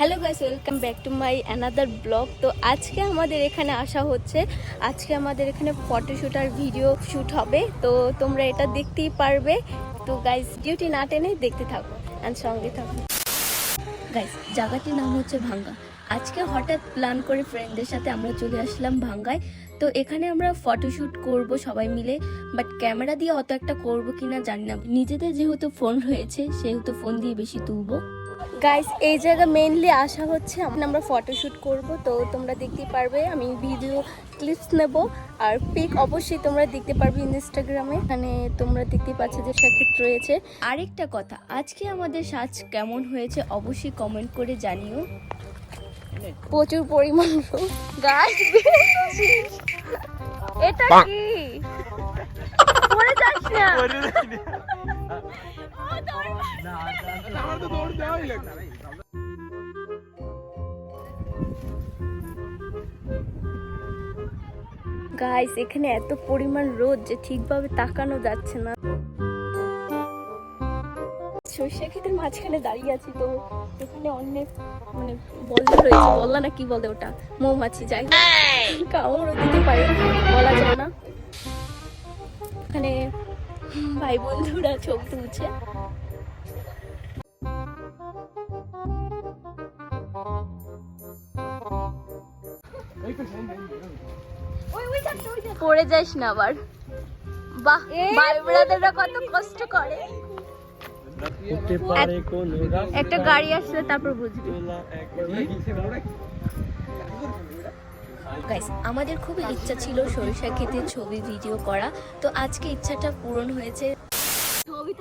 Hello guys welcome back to my another blog তো আজকে আমাদের এখানে আসা হচ্ছে। আজকে আমাদের এখানে ফটোশ্যুট আর ভিডিও শ্যুট হবে। তো তোমরা এটা দেখতেই পারবে। তো গাইস ডিউটি না টেনে দেখতে থাকো অ্যান্ড সঙ্গে থাকো। গাইস জায়গাটির নাম হচ্ছে ভাঙ্গা। আজকে হঠাৎ প্ল্যান করে ফ্রেন্ডদের সাথে আমরা চলে আসলাম ভাঙ্গায়। তো এখানে আমরা ফটোশ্যুট করব সবাই মিলে। বাট ক্যামেরা দিয়ে অত একটা করব কিনা জানি না। নিজেদের যেহেতু ফোন রয়েছে, সেহেতু ফোন দিয়ে বেশি তুলবো। গাইস এই জায়গা মেইনলি আসা হচ্ছে আমরা আমরা ফটোশ্যুট করব তো তোমরা দেখতে পারবে আমি ভিডিও ক্লিপস নেব আর পিক অবশ্যই তোমরা দেখতে পারবে ইনস্টাগ্রামে এখানে তোমরা দেখতে পাচ্ছ যে সাক্ষিত রয়েছে। আরেকটা কথা আজকে আমাদের সাজ কেমন হয়েছে অবশ্যই কমেন্ট করে জানিও। প্রচুর পরিমাণ গাছ এটা কি? যাস না। গাইস এখানে এত পরিমাণ রোদ যে ঠিকভাবে তাকানো যাচ্ছে না। সর্ষে ক্ষেতের মাঝখানে দাঁড়িয়ে আছি তো এখানে অনেক মানে বল্লা রয়েছে। বল্লা না কি বলে ওটা? মৌমাছি যাই হোক, কামড়ও দিতে পারে বলা যায় না। এখানে ভাই বন্ধুরা ছবি তুলছে। পড়ে যাস না আবার। বাহ ভাই ব্রাদাররা কত কষ্ট করে। হতে পারে কোন একটা গাড়ি আসলে তারপর বুঝবি। গাইস আমাদের খুবই ইচ্ছা ছিল সরিষা খেতে ছবি ভিডিও করা তো আজকে ইচ্ছাটা পূরণ হয়েছে। ছবি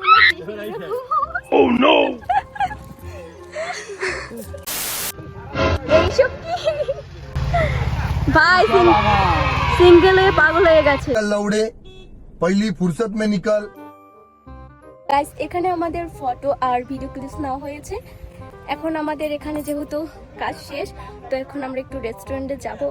এইসব কি? ভাই সিঙ্গেলে পাগল হয়ে গেছে। লাউড়ে পহলি ফুরসত মে নিকাল। গাইস এখানে আমাদের ফটো আর ভিডিও ক্লিপস নেওয়া হয়েছে। এখন আমাদের এখানে যেহেতু কাজ শেষ তো এখন আমরা একটু রেস্টুরেন্টে যাব।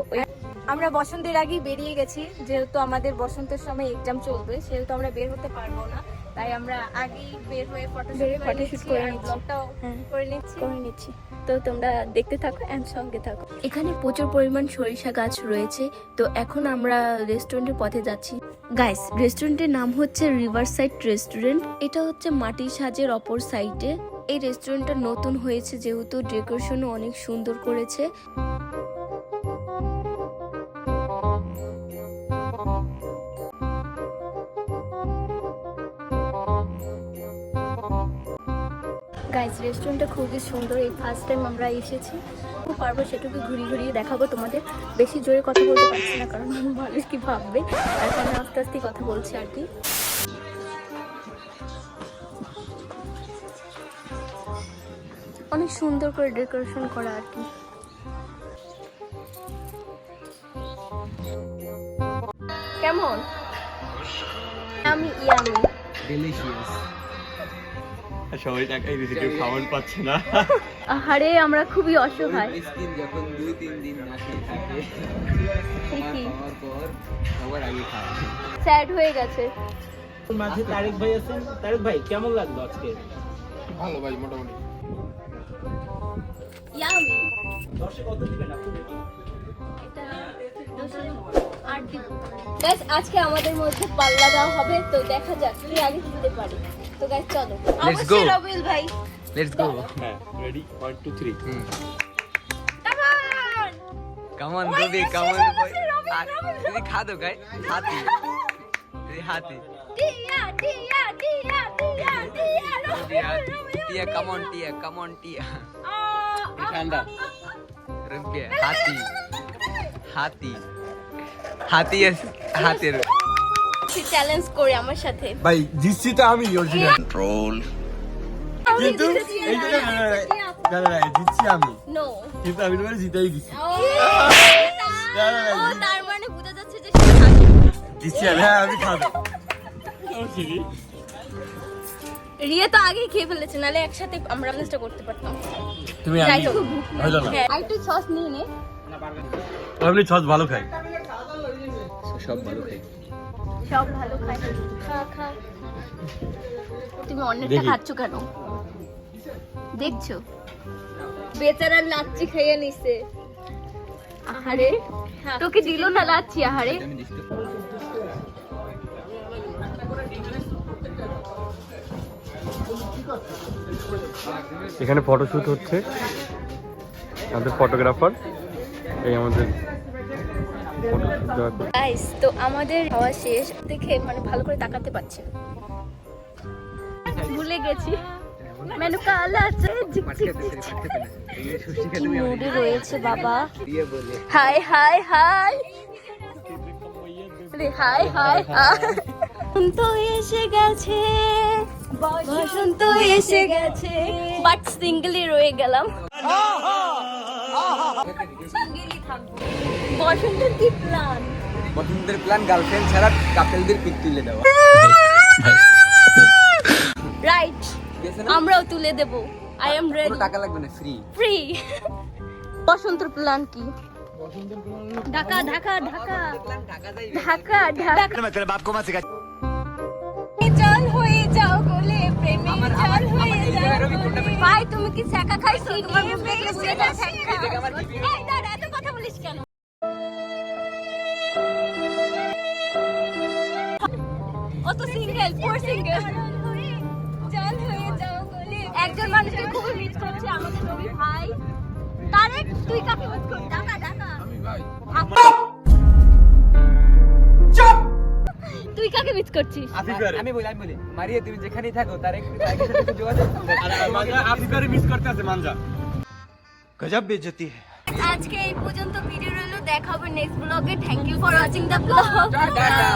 আমরা বসন্তের আগেই বেরিয়ে গেছি যেহেতু আমাদের বসন্তের সময় এক্সাম চলবে সেহেতু আমরা বের হতে পারব না। তাই আমরা আগেই বের হয়ে ফটো বের photoshoot করে নিচ্ছি। হ্যাঁ। করে নিচ্ছি। করে নিচ্ছি। তো তোমরা দেখতে থাকো অ্যান্ড সঙ্গে থাকো। এখানে প্রচুর পরিমাণ সরিষা গাছ রয়েছে। তো এখন আমরা রেস্টুরেন্টের পথে যাচ্ছি। গাইস রেস্টুরেন্টের নাম হচ্ছে রিভার সাইড রেস্টুরেন্ট এটা হচ্ছে মাটির সাজের অপর সাইডে এই রেস্টুরেন্টটা নতুন হয়েছে যেহেতু ডেকোরেশনও অনেক সুন্দর করেছে। গাইস রেস্টুরেন্টটা খুবই সুন্দর। এই ফার্স্ট টাইম আমরা এসেছি। খুব পারব সেটুকু ঘুরিয়ে ঘুরিয়ে দেখাবো তোমাদের। বেশি জোরে কথা বলতে পারছি না কারণ মানুষ কি ভাববে? আর আস্তে আস্তে কথা বলছি আর কি। অনেক সুন্দর করে ডেকোরেশন করা আর কি। কেমন? আমি ইয়ামি। ডিলিশিয়াস সবাই টাকা রেসিপি খাওয়ান পাচ্ছে না। আহারে আমরা খুবই অসহায়। মিসকিন যখন দুই তিন দিন না খেয়ে থাকে ঠিকই খাওয়ার আগে খায় স্যাড হয়ে গেছে। মাঝে তারেক ভাই আছেন। তারেক ভাই কেমন লাগল আজকে? ভালো ভাই মোটামুটি। ইয়ামি দশে কত দিবেন আপনি? এটা দশে আট দিব। গাইস আজকে আমাদের মধ্যে পাল্লা দেওয়া হবে তো দেখা যাক কে আগে জিততে পারে। তো গাইস চলো Let's go. অবশ্যই রবিল ভাই লেটস গো হ্যাঁ ready one two three come on Why Robi you come on say that? Robin, Robin, তুমি খা দো গাই হাতি এই হাতি টিয়া টিয়া টিয়া টিয়া টিয়া টিয়া রবিল রবিল টিয়া কামন টিয়া কামন টিয়া আহ, ঠান্ডা রবি হাতি হাতি হাতি আছে হাতের চ্যালেঞ্জ করে আমার সাথে। ভাই জিতছি তো আমি অরিজিনাল কিন্তু না, না, জিতছি আমি। নো কিন্তু আমি তোমার জিতাই দিছি। তার মানে বোঝা যাচ্ছে যে হ্যাঁ আমি খাব। রিয়া তো আগেই খেয়ে ফেলেছে নালে একসাথে আমরা ম্যানেজটা করতে পারতাম। তুমি যাই হোক। না। হ্যাঁ। আর একটু সস নিয়ে নে। আমি ছস ভালো খাই। সব ভালো খাই। সব ভালো খায় খা খা। তুমি অনেকটা দেখি। খাচ্ছ কেন? দেখছ? বেচারা লাচ্ছি খাইয়ে নিছে। আহারে তোকে দিল না লাচ্ছি আহারে। এখানে ফটোশুট হচ্ছে। আমাদের ফটোগ্রাফার এই আমাদের গাইস তো আমাদের খাওয়া শেষ। দেখে মানে ভালো করে তাকাতে পারছে ভুলে গেছি। মেনু কালা আছে। কি মুডে রয়েছে বাবা? হাই হাই হাই রে হাই হাই হাই বসন্ত এসে গেছে বসন্ত এসে গেছে। বাট সিঙ্গেলই রয়ে গেলাম। বসন্তের কি প্ল্যান বসন্তের প্ল্যান গার্লফ্রেন্ড ছাড়া কাপেলদের পিক তুলে দেওয়া রাইট আমরাও তুলে দেব। আই এম রেডি টাকা লাগবে না ফ্রি ফ্রি বসন্তের প্ল্যান কি? ঢাকা ঢাকা ঢাকা। ঢাকা ঢাকা। জল হয়ে যাও গোলে প্রেমে জল হয়ে যাও ভাই তুমি কি ছেকা খাইছো তোমার মুখ সিঙ্গেল জল হয়ে যাও গোলে একজন মানুষকে খুবই মিস করছে আমাদের রবি ভাই। তারেক তুই কাকে মিস আমি ভাই। তুই কাকে মিস করছিস? আমি বলি আমি বলি। মারিয়া তুমি যেখানেই থাকো তার একটু সাথে যোগাযোগ মিস করতে আছে মানজা? গজব বেজতি আজকে এই পর্যন্ত ভিডিও রইল। দেখা হবে নেক্সট ব্লগে thank you for watching the blog tata.